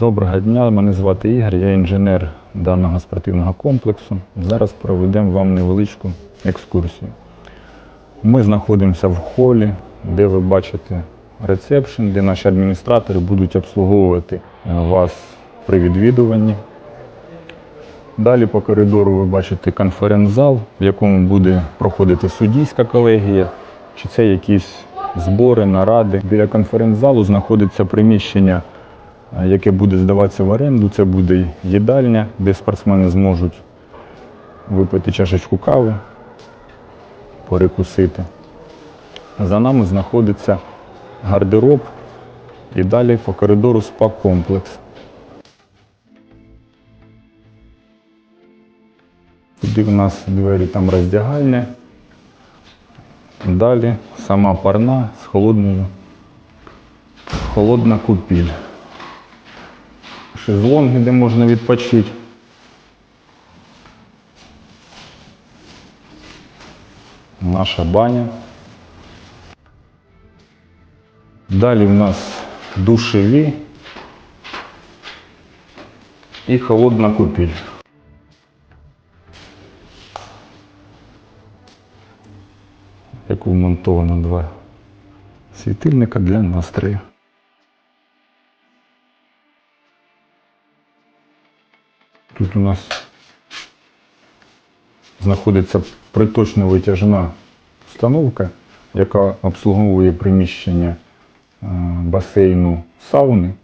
Доброго дня, мене звати Ігор, я інженер даного спортивного комплексу. Зараз проведемо вам невеличку екскурсію. Ми знаходимося в холі, де ви бачите ресепшн, де наші адміністратори будуть обслуговувати е, вас при відвідуванні. Далі по коридору ви бачите конференц-зал, в якому буде проходити суддійська колегія, чи це якісь збори, наради. Біля конференц-залу знаходиться приміщення, яке буде здаватися в оренду. Це буде їдальня, де спортсмени зможуть випити чашечку кави, перекусити. За нами знаходиться гардероб і далі по коридору спа-комплекс. Туди в нас двері там роздягальня. Далі сама парна з холодною, холодна купіль. Шезлонги, де можна відпочити. Наша баня. Далі в нас душеві і холодна купіль. яку вмонтовано два світильника для настрою. Тут у нас знаходиться приточно витяжна установка, яка обслуговує приміщення е, басейну сауни,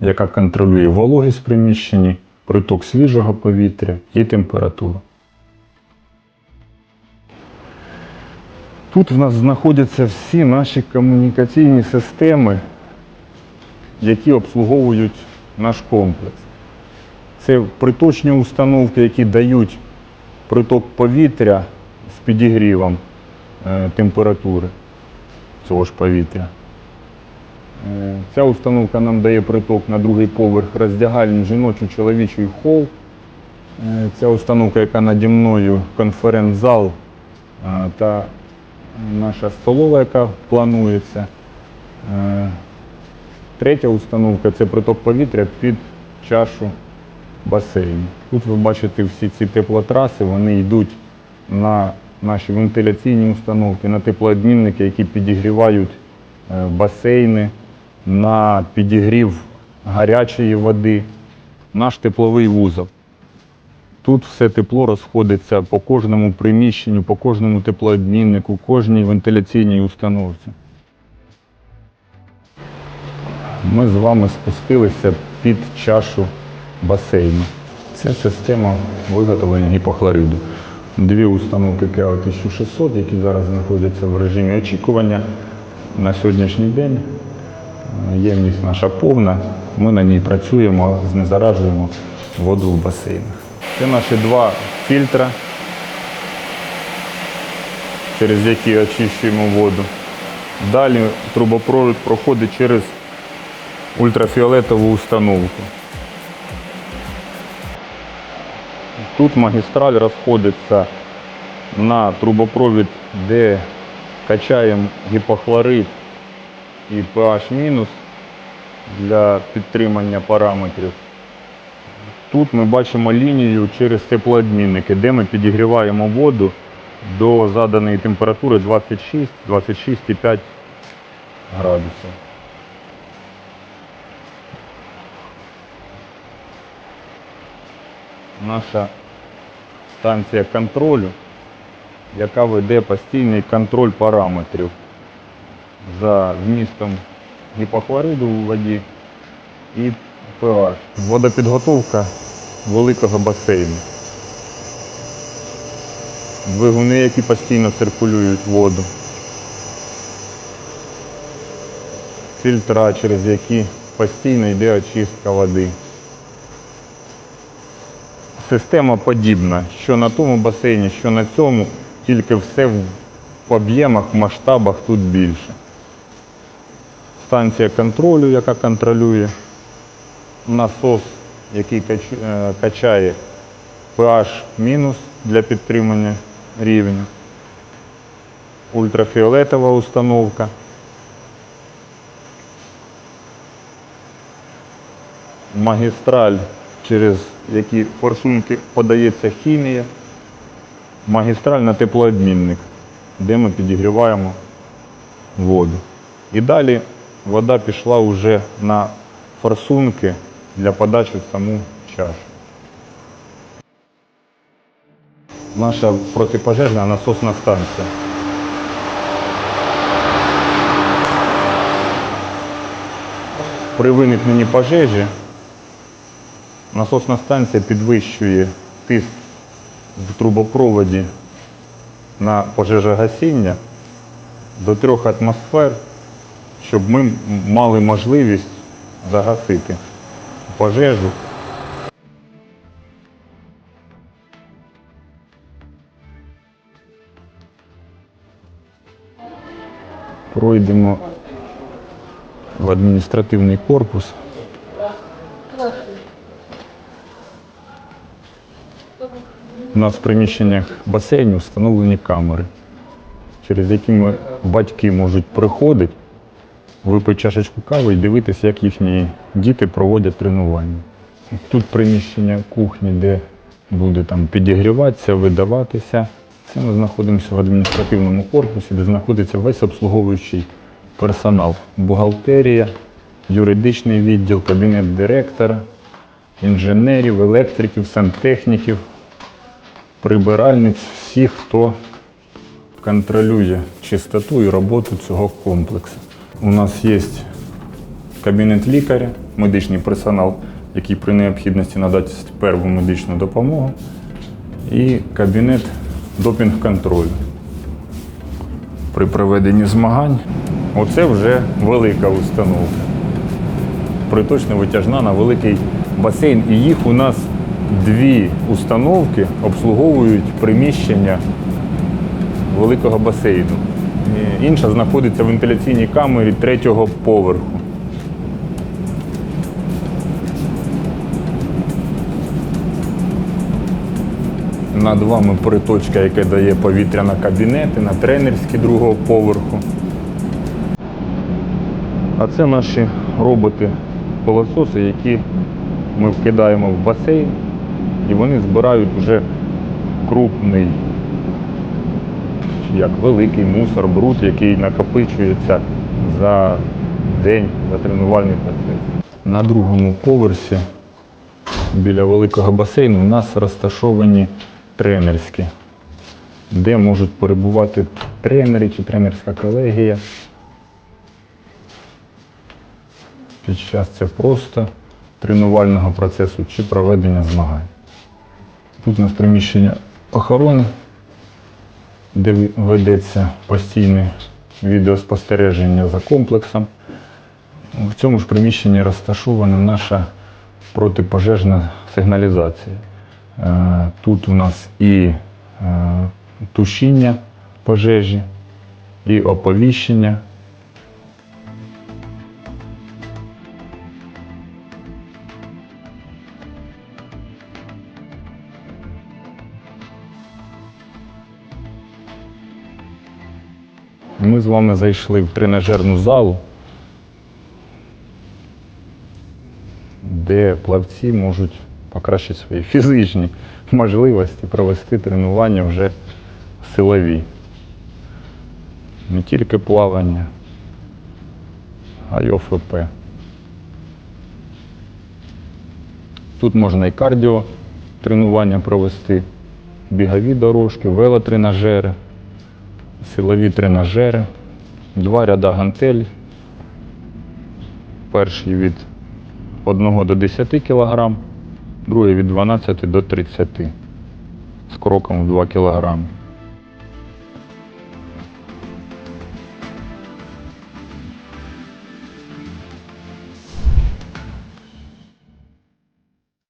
яка контролює вологість приміщенні, приток свіжого повітря і температуру. Тут в нас знаходяться всі наші комунікаційні системи, які обслуговують наш комплекс. Це приточні установки, які дають приток повітря з підігрівом е, температури цього ж повітря. Е, Ця установка нам дає приток на другий поверх роздягальні жіночий чоловічий хол. Е, Ця установка, яка наді мною, конференц-зал та наша столова, яка планується. Третя установка це приток повітря під чашу басейну. Тут ви бачите всі ці теплотраси, вони йдуть на наші вентиляційні установки, на теплообмінники, які підігрівають е, басейни, на підігрів гарячої води, наш тепловий вузол. Тут все тепло розходиться по кожному приміщенню, по кожному теплообміннику, кожній вентиляційній установці. Ми з вами спустилися під чашу басейну. Це система виготовлення гіпохлориду. Дві установки КЕА 1600, які зараз знаходяться в режимі очікування на сьогоднішній день. Е, Ємність наша повна. Ми на ній працюємо, знезаражуємо воду в басейнах. Це наші два фільтра, через які очищуємо воду. Далі трубопровід проходить через ультрафіолетову установку. Тут магістраль розходиться на трубопровід, де качаємо гіпохлорид і pH для підтримання параметрів. Тут ми бачимо лінію через теплообмінники, де ми підігріваємо воду до заданої температури 26-26,5 градусів. Наша станція контролю, яка веде постійний контроль параметрів за вмістом гіпохлориду у воді і pH. Водопідготовка великого басейну. Двигуни, які постійно циркулюють воду. Фільтра, через які постійно йде очистка води. Система подібна, що на тому басейні, що на цьому, тільки все в об'ємах, в масштабах тут більше. Станція контролю, яка контролює насос, який е, качає pH мінус для підтримання рівня, ультрафіолетова установка. магістраль, через які форсунки подається хімія, магістраль на теплообмінник, де ми підігріваємо воду. І далі вода пішла вже на форсунки для подачі в саму чашу. Наша протипожежна насосна станція. При виникненні пожежі насосна станція підвищує тиск в трубопроводі на пожежогасіння до трьох атмосфер, щоб ми мали можливість загасити пожежу. Пройдемо в адміністративний корпус. У нас в приміщеннях басейнів встановлені камери, через які батьки можуть приходити, випити чашечку кави і дивитися, як їхні діти проводять тренування. Тут приміщення кухні, де буде там підігріватися, видаватися. Це ми знаходимося в адміністративному корпусі, де знаходиться весь обслуговуючий персонал. Бухгалтерія, юридичний відділ, кабінет директора, інженерів, електриків, сантехніків, прибиральниць, всіх, хто контролює чистоту і роботу цього комплексу. У нас є кабінет лікаря, медичний персонал, який при необхідності надасть перву медичну допомогу, і кабінет допінг-контролю. При проведенні змагань оце вже велика установка. Приточна витяжна на великий басейн. І їх у нас дві установки обслуговують приміщення великого басейну. Інша знаходиться в вентиляційній камері третього поверху. Над вами приточка, яка дає повітря на кабінети, на тренерські другого поверху. А це наші роботи-пилососи, які ми вкидаємо в басейн, і вони збирають вже крупний, як великий мусор, бруд, який накопичується за день, за тренувальний процес. На другому поверсі біля великого басейну у нас розташовані тренерські, де можуть перебувати тренери чи тренерська колегія. Під час це просто тренувального процесу чи проведення змагань. Тут у нас приміщення охорони, де ведеться постійне відеоспостереження за комплексом. В цьому ж приміщенні розташована наша протипожежна сигналізація. Е, Тут у нас і е, тушіння пожежі, і оповіщення. Ми з вами зайшли в тренажерну залу, де плавці можуть покращити свої фізичні можливості провести тренування вже силові. Не тільки плавання, а й ОФП. Тут можна і кардіо тренування провести, бігові дорожки, велотренажери силові тренажери, два ряда гантель. Перший від 1 до 10 кг, другий від 12 до 30 з кроком в 2 кг.